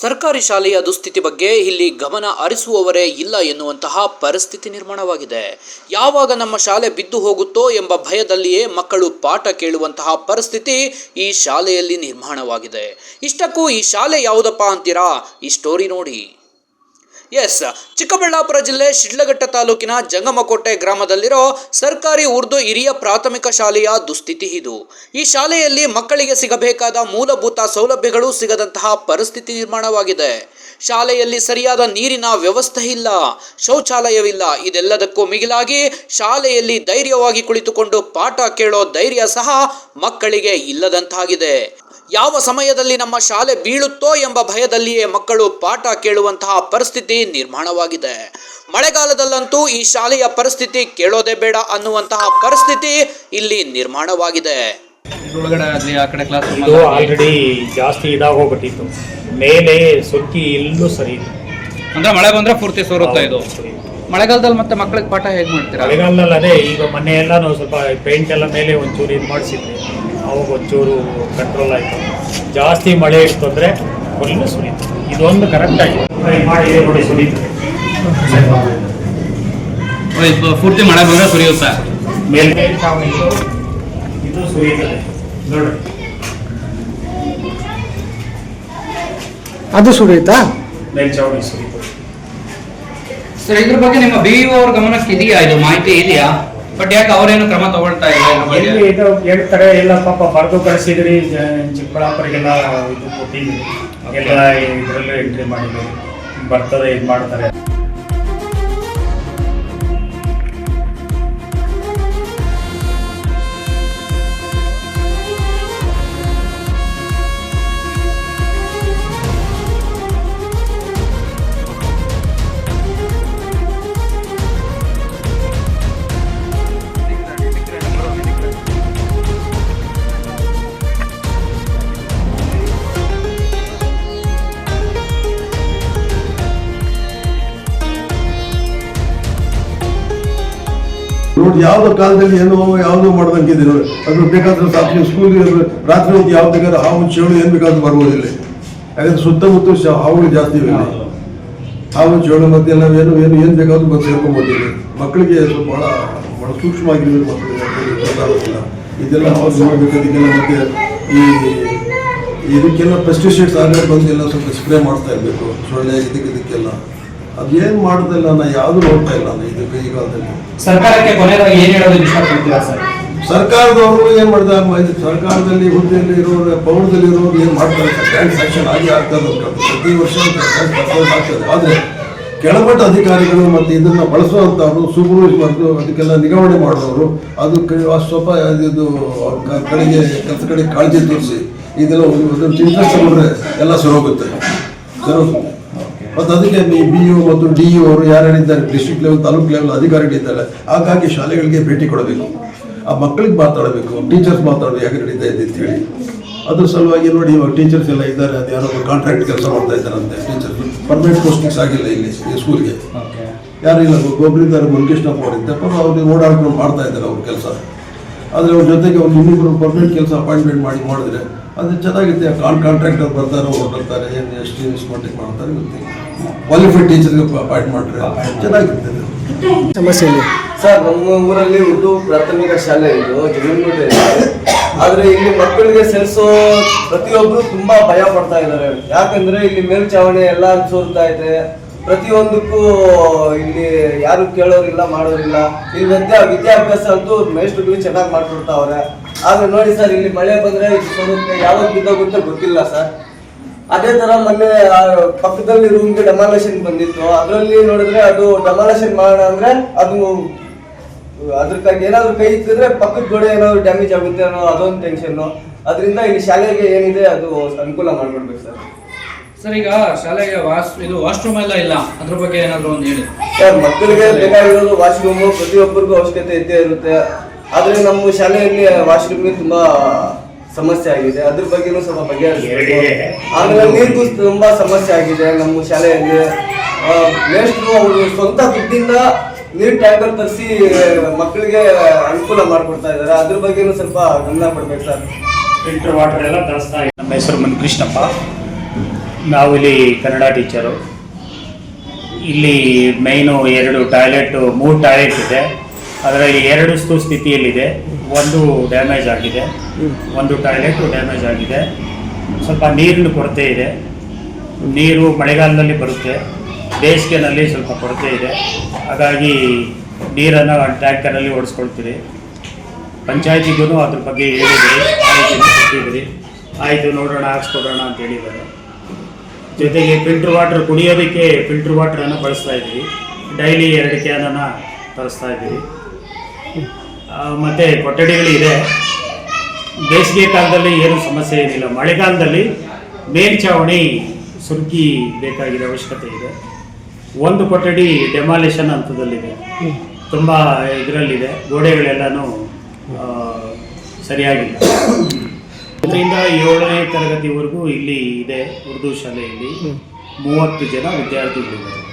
ಸರ್ಕಾರಿ ಶಾಲೆಯ ದುಸ್ಥಿತಿ ಬಗ್ಗೆ ಇಲ್ಲಿ ಗಮನ ಹರಿಸುವವರೇ ಇಲ್ಲ ಎನ್ನುವಂತಹ ಪರಿಸ್ಥಿತಿ ನಿರ್ಮಾಣವಾಗಿದೆ. ಯಾವಾಗ ನಮ್ಮ ಶಾಲೆ ಬಿದ್ದು ಹೋಗುತ್ತೋ ಎಂಬ ಭಯದಲ್ಲಿಯೇ ಮಕ್ಕಳು ಪಾಠ ಕೇಳುವಂತಹ ಪರಿಸ್ಥಿತಿ ಈ ಶಾಲೆಯಲ್ಲಿ ನಿರ್ಮಾಣವಾಗಿದೆ. ಇಷ್ಟಕ್ಕೂ ಈ ಶಾಲೆ ಯಾವುದಪ್ಪ ಅಂತೀರಾ? ಈ ಸ್ಟೋರಿ ನೋಡಿ. ಎಸ್ ಚಿಕ್ಕಬಳ್ಳಾಪುರ ಜಿಲ್ಲೆ ಶಿಡ್ಲಘಟ್ಟ ತಾಲೂಕಿನ ಜಂಗಮಕೋಟೆ ಗ್ರಾಮದಲ್ಲಿರೋ ಸರ್ಕಾರಿ ಉರ್ದು ಹಿರಿಯ ಪ್ರಾಥಮಿಕ ಶಾಲೆಯ ದುಸ್ಥಿತಿ ಇದು. ಈ ಶಾಲೆಯಲ್ಲಿ ಮಕ್ಕಳಿಗೆ ಸಿಗಬೇಕಾದ ಮೂಲಭೂತ ಸೌಲಭ್ಯಗಳು ಸಿಗದಂತಹ ಪರಿಸ್ಥಿತಿ ನಿರ್ಮಾಣವಾಗಿದೆ. ಶಾಲೆಯಲ್ಲಿ ಸರಿಯಾದ ನೀರಿನ ವ್ಯವಸ್ಥೆ ಇಲ್ಲ, ಶೌಚಾಲಯವಿಲ್ಲ. ಇದೆಲ್ಲದಕ್ಕೂ ಮಿಗಿಲಾಗಿ ಶಾಲೆಯಲ್ಲಿ ಧೈರ್ಯವಾಗಿ ಕುಳಿತುಕೊಂಡು ಪಾಠ ಕೇಳೋ ಧೈರ್ಯ ಸಹ ಮಕ್ಕಳಿಗೆ ಇಲ್ಲದಂತಾಗಿದೆ. ಯಾವ ಸಮಯದಲ್ಲಿ ನಮ್ಮ ಶಾಲೆ ಬೀಳುತ್ತೋ ಎಂಬ ಭಯದಲ್ಲಿಯೇ ಮಕ್ಕಳು ಪಾಠ ಕೇಳುವಂತಹ ಪರಿಸ್ಥಿತಿ ನಿರ್ಮಾಣವಾಗಿದೆ. ಮಳೆಗಾಲದಲ್ಲಂತೂ ಈ ಶಾಲೆಯ ಪರಿಸ್ಥಿತಿ ಕೇಳೋದೇ ಬೇಡ ಅನ್ನುವಂತಹ ಪರಿಸ್ಥಿತಿ ಇಲ್ಲಿ ನಿರ್ಮಾಣವಾಗಿದೆ. ಆಲ್ರೆಡಿ ಜಾಸ್ತಿ ಇದಾಗೋಗ್ಬಿಟ್ಟಿತ್ತು ಮೇಲೆ ಸುತ್ತಿ ಇಲ್ಲೂ ಸರಿ ಅಂದ್ರೆ ಮಳೆ ಬಂದ್ರೆ ಪೂರ್ತಿ ಸೋರುತ್ತಾ ಇದು. ಮಳೆಗಾಲದಲ್ಲಿ ಮತ್ತೆ ಮಕ್ಕಳಿಗೆ ಪಾಠ ಹೇಗೆ ಮಾಡ್ತೀರಾ? ಮಳೆಗಾಲದಲ್ಲಿ ಅದೇ ಈಗ ಮೊನ್ನೆ ಎಲ್ಲ ನಾವು ಸ್ವಲ್ಪ ಪೇಂಟ್ ಎಲ್ಲ ಮೇಲೆ ಒಂಚೂರು ಇದು ಮಾಡಿಸಿದ್ವಿ. ಅವಾಗ ಒಂಚೂರು ಕಂಟ್ರೋಲ್ ಆಯಿತು. ಜಾಸ್ತಿ ಮಳೆ ಇತ್ತು ಅಂದರೆ ಫುಲ್ಲು ಸುರಿತು. ಇದೊಂದು ಕರೆಕ್ಟಾಗಿ ಮಾಡಿ ನೋಡಿ ಸುರಿತು ಪೂರ್ತಿ ಮಳೆ ಬಂದ್ರೆ ಸುರಿಯುತ್ತಾ? ಮೇಲೆ ಇದು ಸುರಿಯುತ್ತದೆ. ನೋಡಿ. ಅದು ಸುರಿಯುತ್ತಾ? ಮೇಲ್ಚಾವಣಿ ಸುರಿತು ಸರ್ ಇದ್ರ ಬಗ್ಗೆ ನಿಮ್ಮ ಬಿ ಅವ್ರ ಗಮನಕ್ಕೆ ಇದೆಯಾ? ಇದು ಮಾಹಿತಿ ಇದೆಯಾ? ಬಟ್ ಯಾಕೆ ಅವರೇನು ಕ್ರಮ ತಗೊಳ್ತಾ ಇಲ್ಲ ಇದ್ರ ಬಗ್ಗೆ? ಎಲ್ಲಿ ಇದು ಹೇಳ್ತಾರೆ ಎಲ್ಲ ಪಾಪ ಬರೆದು ಕಳಿಸಿದ್ರಿ ಚಿಕ್ಕಬಳ್ಳಾಪುರಿಗೆಲ್ಲ ಇದು ಕೊಟ್ಟಿದ್ವಿ ಎಲ್ಲ ಇದರಲ್ಲೇ ಎಂಟ್ರಿ ಮಾಡಿದ್ರು ಬರ್ತದೆ ಇದು ಮಾಡ್ತಾರೆ ಯಾವ್ದೋ ಕಾಲದಲ್ಲಿ ಏನೋ ಯಾವುದೋ ಮಾಡ್ದಂಗಿದೆ ಅದ್ರ ಅದು ಬೇಕಾದ್ರೆ ಸಾಕಿ ಸ್ಕೂಲ್ ರಾತ್ರಿ ಹೊತ್ತು ಯಾವ್ದು ಬೇಕಾದ್ರೆ ಹಾವು, ಚೇಳು ಏನ್ ಬೇಕಾದ್ರೂ ಬರ್ಬೋದಿಲ್ಲ ಯಾಕಂದ್ರೆ ಸುತ್ತಮುತ್ತ ಹಾವುಗಳು ಜಾಸ್ತಿ ಇವೆ. ಹಾವು, ಚೇಳು ಮತ್ತೆ ಎಲ್ಲ ಏನು ಏನು, ಏನ್ ಬೇಕಾದ್ರೂ ಬಂದು ಸೇರ್ಕೊಂಬೋದಿಲ್ಲ ಮಕ್ಕಳಿಗೆ ಸ್ವಲ್ಪ ಬಹಳ ಬಹಳ ಸೂಕ್ಷ್ಮವಾಗಿರ್ಬೇಕು ಮಕ್ಕಳಿಗೆ ಇದೆಲ್ಲ ಹಾವು ನೋಡ್ಬೇಕು ಅದಕ್ಕೆಲ್ಲ ಮತ್ತೆ ಈ, ಇದಕ್ಕೆಲ್ಲ ಪೆಸ್ಟಿಸೈಡ್ಸ್ ಬಂದು ಎಲ್ಲ ಸ್ವಲ್ಪ ಸ್ಪ್ರೇ ಮಾಡ್ತಾ ಇರಬೇಕು. ಸೊಳ್ಳೆ, ಇದಕ್ಕೆ, ಇದಕ್ಕೆಲ್ಲ. ಅದೇನು ಮಾಡೋದಿಲ್ಲ ನಾನು ಯಾವುದು ನೋಡ್ತಾ ಇಲ್ಲ ಇದು ಈ ಕಾಲದಲ್ಲಿ ಸರ್ಕಾರಕ್ಕೆ ಕೊನೆಯದಾಗಿ ಏನ್ ಹೇಳೋದು ಇಷ್ಟಪಡ್ತೀರಾ ಸರ್? ಸರ್ಕಾರದವರು ಏನ್ ಮಾಡ್ತಾರೆ ಮ- ಇದು ಸರ್ಕಾರದಲ್ಲಿ ಹುದ್ದೆಯಲ್ಲಿ ಇರೋರು ಪೌರದಲ್ಲಿ ಇರೋರು ಏನ್ ಮಾಡ್ತಾರೆ? ಗ್ರ್ಯಾಂಡ್ ಸ್ಯಾಂಕ್ಷನ್ ಆಗಿ ಆಗ್ತದೆ ಪ್ರತಿ ವರ್ಷ ಆಗ್ತದೆ ಆದ್ರೆ ಕೆಳಮಟ್ಟ ಅಧಿಕಾರಿಗಳು ಮತ್ತೆ ಇದನ್ನ ಬಳಸುವಂತವ್ರು ಸುಗುರು ಮತ್ತು ಅದಕ್ಕೆಲ್ಲ ನಿಗಮನೆ ಮಾಡೋರು ಅದು ಸ್ವಲ್ಪ ಇದು ಕಡೆಗೆ ಕೆಲಸ ಕಡೆ ಕಾಳಜಿ ತೋರಿಸಿ ಇದೆಲ್ಲ ಚಿಂತನೆ ತಗೊಂಡ್ರೆ ಎಲ್ಲ ಸರೋಗುತ್ತೆ ಸರೋಗುತ್ತೆ ಮತ್ತು ಅದಕ್ಕೆ ಬಿ ಯು ಮತ್ತು ಡಿ ಯು ಅವರು ಯಾರ್ಯಾರಿದ್ದಾರೆ ಡಿಸ್ಟ್ರಿಕ್ಟ್ ಲೆವೆಲ್ ತಾಲೂಕು ಲೆವೆಲ್ ಅಧಿಕಾರಿಗಳಿದ್ದಾರೆ. ಹಾಗಾಗಿ ಶಾಲೆಗಳಿಗೆ ಭೇಟಿ ಕೊಡಬೇಕು. ಆ ಮಕ್ಕಳಿಗೆ ಮಾತಾಡಬೇಕು. ಟೀಚರ್ಸ್ ಮಾತಾಡೋದು ಯಾಕೆ ನಡೀತಾ ಇದೆ ಅಂತೇಳಿ. ಅದ್ರ ಸಲುವಾಗಿ ನೋಡಿ ಇವಾಗ ಟೀಚರ್ಸ್ ಎಲ್ಲ ಇದ್ದಾರೆ. ಅದು ಯಾರೋ ಕಾಂಟ್ರಾಕ್ಟ್ ಕೆಲಸ ಮಾಡ್ತಾ ಇದ್ದಾರಂತೆ. ಟೀಚರ್ಸ್ ಪರ್ಮನೆಂಟ್ ಪೋಸ್ಟಿಂಗ್ಸ್ ಆಗಿಲ್ಲ ಇಲ್ಲಿ ಸ್ಕೂಲ್ಗೆ ಯಾರಿಲ್ಲ ಇಲ್ಲ ಒಬ್ಬರಿದ್ದಾರೆ ಮುರುಗೇಶ್ನಪ್ಪ ಅವರಿದ್ದೆ ಪಾಪ ಅವ್ರಿಗೆ ಓಡಾಡ್ಕೊಂಡು ಮಾಡ್ತಾ ಇದ್ದಾರೆ ಅವ್ರ ಕೆಲಸ. ಆದರೆ ಅವ್ರ ಜೊತೆಗೆ ಒಂದು ಇನ್ನಿಬ್ಬರು ಪರ್ಮನೆಂಟ್ ಕೆಲಸ ಅಪಾಯಿಂಟ್ಮೆಂಟ್ ಮಾಡಿ ಮಾಡಿದ್ರೆ ಅದು ಚೆನ್ನಾಗಿರುತ್ತೆ. ಕಾನ್ ಕಾಂಟ್ರಾಕ್ಟರ್ ಬರ್ತಾರೋ ಹೊರಡ್ತಾರೆ ಏನು ಎಷ್ಟು ಇನ್ವೆಸ್ಟ್ಮೆಂಟ್ ಮಾಡ್ತಾರೆ ಗೊತ್ತಿಲ್ಲ. ಕ್ವಾಲಿಫೈಡ್ ಟೀಚರ್ಗೆ ಅಪಾಯಿಂಟ್ ಮಾಡಿದ್ರೆ ಚೆನ್ನಾಗಿರ್ತದೆ ಸಮಸ್ಯೆ ಸರ್ ನಮ್ಮ ಊರಲ್ಲಿ ಉರ್ದು ಪ್ರಾಥಮಿಕ ಶಾಲೆ ಇದು ಜಗನ್ಕೋಟೆ ಆದರೆ ಇಲ್ಲಿ ಮಕ್ಕಳಿಗೆ ಸೆಲ್ಸೋ ಪ್ರತಿಯೊಬ್ಬರು ತುಂಬಾ ಭಯ ಪಡ್ತಾ ಇದ್ದಾರೆ. ಯಾಕಂದ್ರೆ ಇಲ್ಲಿ ಮೇಲ್ಚಾವಣಿ ಎಲ್ಲ ಸೋರ್ತಾ ಇದೆ. ಪ್ರತಿಯೊಂದಕ್ಕೂ ಇಲ್ಲಿ ಯಾರು ಕೇಳೋರಿಲ್ಲ, ಮಾಡೋರಿಲ್ಲ. ಇಲ್ಲಿ ಮಧ್ಯ ವಿದ್ಯಾಭ್ಯಾಸ ಅಂತೂ ಮೇಷ್ಟ್ರುಗಳು ಚೆನ್ನಾಗಿ ಮಾಡ್ಕೊಡ್ತಾವ್ರೆ. ಆದ್ರೆ ನೋಡಿ ಸರ್, ಇಲ್ಲಿ ಮಳೆ ಬಂದ್ರೆ ಸೋರುತ್ತೆ ಯಾವಾಗ ಬಿದ್ದೋಗುತ್ತೆ ಗೊತ್ತಿಲ್ಲ ಸರ್. ಅದೇ ತರ ಮೊನ್ನೆ ಪಕ್ಕದಲ್ಲಿ ರೂಮ್ಗೆ ಡೆಮಾಲೇಷನ್ ಬಂದಿತ್ತು. ಅದರಲ್ಲಿ ನೋಡಿದ್ರೆ ಅದು ಡೆಮಾಲೇಷನ್ ಮಾಡೋಣ ಅಂದ್ರೆ ಅದು ಅದ್ರಕ್ಕಾಗಿ ಏನಾದ್ರು ಕೈ ಇತ್ತಿದ್ರೆ ಪಕ್ಕದ ಗೋಡೆ ಏನಾದ್ರು ಡ್ಯಾಮೇಜ್ ಆಗುತ್ತೆ ಅನ್ನೋ ಅದೊಂದು ಟೆನ್ಷನ್ ಅದರಿಂದ ಇಲ್ಲಿ ಶಾಲೆಗೆ ಏನಿದೆ ಅದು ಅನುಕೂಲ ಮಾಡ್ಕೊಡ್ಬೇಕು ಸರ್. ಸರ್ ಈಗ ಶಾಲೆಗೆ ವಾಶ್ ಇದು ವಾಶ್ರೂಮ್ ಎಲ್ಲ ಇಲ್ಲ. ಅದ್ರ ಬಗ್ಗೆ ಏನಾದ್ರು ಒಂದು ಹೇಳಿ. ಸರ್ ಮಕ್ಕಳಿಗೆ ಬೇಕಾಗಿರೋದು ವಾಶ್ರೂಮು ಪ್ರತಿಯೊಬ್ಬರಿಗೂ ಅವಶ್ಯಕತೆ ಇದ್ದೇ ಇರುತ್ತೆ. ಆದ್ರೆ ನಮ್ಮ ಶಾಲೆಯಲ್ಲಿ ವಾಶ್ರೂಮ್ಗೆ ತುಂಬಾ ಸಮಸ್ಯೆ ಆಗಿದೆ. ಅದ್ರ ಬಗ್ಗೆನೂ ಸ್ವಲ್ಪ ಬಗೆಹರಿಸಬೇಕು. ಆಮೇಲೆ ನೀರಿಗೂ ತುಂಬಾ ಸಮಸ್ಯೆ ಆಗಿದೆ ನಮ್ಮ ಶಾಲೆಯಲ್ಲಿ. ಮೇಷ್ಟ್ರು ಅವರು ಸ್ವಂತ ದುಡ್ಡಿಂದ ನೀರ್ ಟ್ಯಾಂಕರ್ ತರಿಸಿ ಮಕ್ಕಳಿಗೆ ಅನುಕೂಲ ಮಾಡ್ಕೊಡ್ತಾ ಇದ್ದಾರೆ. ಅದ್ರ ಬಗ್ಗೆನೂ ಸ್ವಲ್ಪ ಗಮನ ಕೊಡ್ಬೇಕು ಸರ್. ಫಿಲ್ಟರ್ ವಾಟರ್ ಎಲ್ಲ ತರಿಸ್ತಾ. ನಮ್ಮ ಹೆಸರು ಮನ್ಕೃಷ್ಣಪ್ಪ. ನಾವು ಇಲ್ಲಿ ಕನ್ನಡ ಟೀಚರು. ಇಲ್ಲಿ ಮೈನು ಎರಡು ಟಾಯ್ಲೆಟು ಮೂರು ಟಾಯ್ಲೆಟ್ ಇದೆ. ಅದರಲ್ಲಿ ಎರಡು ಸ್ಥಿತಿಯಲ್ಲಿದೆ. ಒಂದು ಡ್ಯಾಮೇಜ್ ಆಗಿದೆ. ಒಂದು ಟಾಯ್ಲೆಟು ಡ್ಯಾಮೇಜ್ ಆಗಿದೆ. ಸ್ವಲ್ಪ ನೀರಿನ ಕೊರತೆ ಇದೆ. ನೀರು ಮಳೆಗಾಲದಲ್ಲಿ ಬರುತ್ತೆ. ಬೇಸಿಗೆನಲ್ಲಿ ಸ್ವಲ್ಪ ಕೊರತೆ ಇದೆ. ಹಾಗಾಗಿ ನೀರನ್ನು ಟ್ಯಾಂಕರಲ್ಲಿ ಓಡಿಸ್ಕೊಳ್ತೀರಿ. ಪಂಚಾಯತಿಗೂ ಅದ್ರ ಬಗ್ಗೆ ಹೇಳಿದ್ರಿ. ಆಯಿತು, ನೋಡೋಣ, ಹಾಕ್ಸ್ಕೊಡೋಣ ಅಂತ ಹೇಳಿದ್ದಾರೆ. ಜೊತೆಗೆ ಫಿಲ್ಟರ್ ವಾಟರ್ ಕುಡಿಯೋದಕ್ಕೆ ಫಿಲ್ಟರ್ ವಾಟ್ರನ್ನು ಬಳಸ್ತಾ ಇದ್ದೀವಿ. ಡೈಲಿ ಎರಡು ಕ್ಯಾನನ್ನು ತರಿಸ್ತಾ ಇದ್ದೀವಿ. ಮತ್ತು ಕೊಠಡಿಗಳಿದೆ ಬೇಸಿಗೆ ಕಾಲದಲ್ಲಿ ಏನು ಸಮಸ್ಯೆ ಏನಿಲ್ಲ. ಮಳೆಗಾಲದಲ್ಲಿ ಮೇಲ್ಛಾವಣಿ ಸುರುಕಿ ಬೇಕಾಗಿದೆ ಅವಶ್ಯಕತೆ ಇದೆ. ಒಂದು ಕೊಠಡಿ ಡೆಮಾಲೇಷನ್ ಹಂತದಲ್ಲಿದೆ. ತುಂಬ ಇದರಲ್ಲಿದೆ. ಗೋಡೆಗಳೆಲ್ಲನೂ ಸರಿಯಾಗಿಲ್ಲ. ಇದರಿಂದ ಏಳನೇ ತರಗತಿವರೆಗೂ ಇಲ್ಲಿ ಇದೆ ಉರ್ದು ಶಾಲೆಯಲ್ಲಿ ಮೂವತ್ತು ಜನ ವಿದ್ಯಾರ್ಥಿಗಳಿದ್ದಾರೆ.